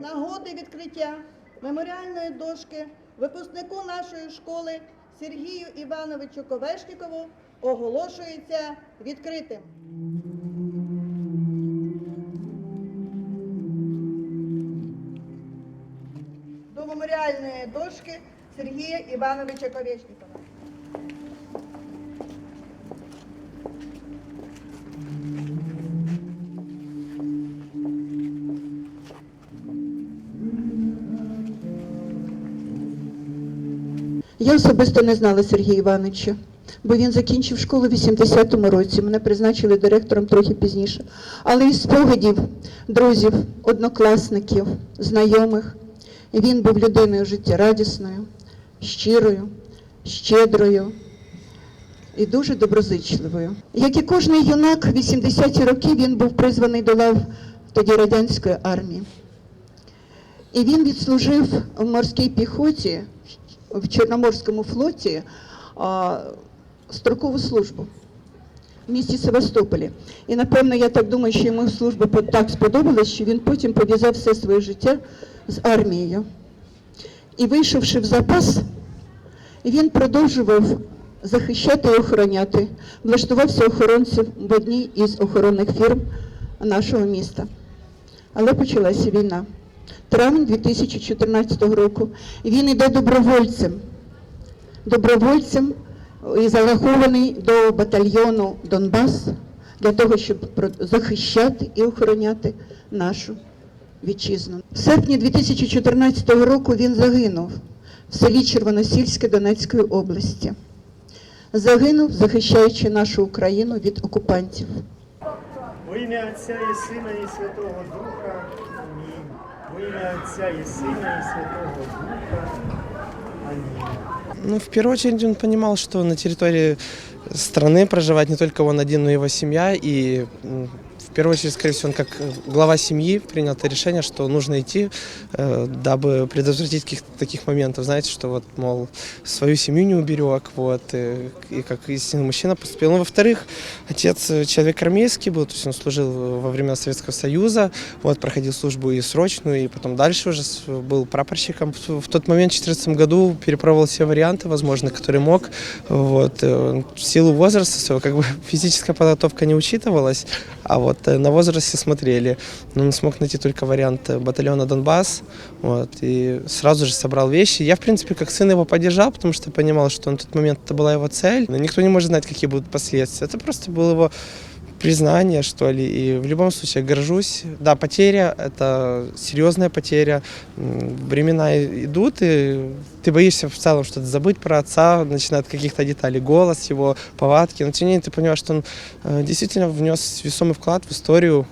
Нагоди відкриття меморіальної дошки випускнику нашої школи Сергію Івановичу Ковешнікову оголошується відкритим. До меморіальної дошки Сергія Івановича Ковешнікова. Я особисто не знала Сергія Івановича, бо він закінчив школу в 80-му році. Мене призначили директором трохи пізніше. Але із спогадів друзів, однокласників, знайомих, він був людиною життєрадісною, щирою, щедрою і дуже доброзичливою. Як і кожний юнак, 80-ті роки він був призваний до лав тоді радянської армії. І він відслужив в морській піхоті в Чорноморському флоті строкову службу в місті Севастополі. І напевно, я так думаю, що йому служба так сподобалась, що він потім пов'язав все своє життя з армією. І вийшовши в запас, він продовжував захищати і охороняти, влаштувався охоронцем в одній із охоронних фірм нашого міста. Але почалася війна. Травень 2014 року. Він іде добровольцем. Добровольцем і зарахований до батальйону Донбас для того, щоб захищати і охороняти нашу вітчизну. В серпні 2014 року він загинув в селі Червоносільське Донецької області. Загинув, захищаючи нашу Україну від окупантів. Во ім'я Отця і Сина і Святого Духа. Ну, в первую очередь он понимал, что на территории страны проживает не только он один, но и его семья. И в первую очередь, скорее всего, он как глава семьи принял это решение, что нужно идти, э, дабы предотвратить каких-то таких моментов, знаете, что вот, мол, свою семью не уберег, вот, и, и как истинный мужчина поступил. Ну, во-вторых, отец э, человек армейский был, то есть он служил во времена Советского Союза, вот, проходил службу и срочную, и потом дальше уже был прапорщиком. В в тот момент, в 2014 году, перепробовал все варианты, возможно, которые мог. Вот, э, в силу возраста своего, как бы физическая подготовка не учитывалась, а вот э, на возрасте смотрели. Но он смог найти только вариант э, батальона Донбасс, вот, и сразу же собрал вещи. Я, в принципе, как сын его поддержал, потому что понимал, что на тот момент это была его цель. Но никто не может знать, какие будут последствия. Это просто был его признание, что ли, и в любом случае горжусь. Да, потеря – это серьезная потеря. М, Времена и- идут, и ты боишься в целом что-то забыть про отца, начиная от каких-то деталей, голос его, повадки. Но тем не менее ты понимаешь, что он э, действительно внес весомый вклад в историю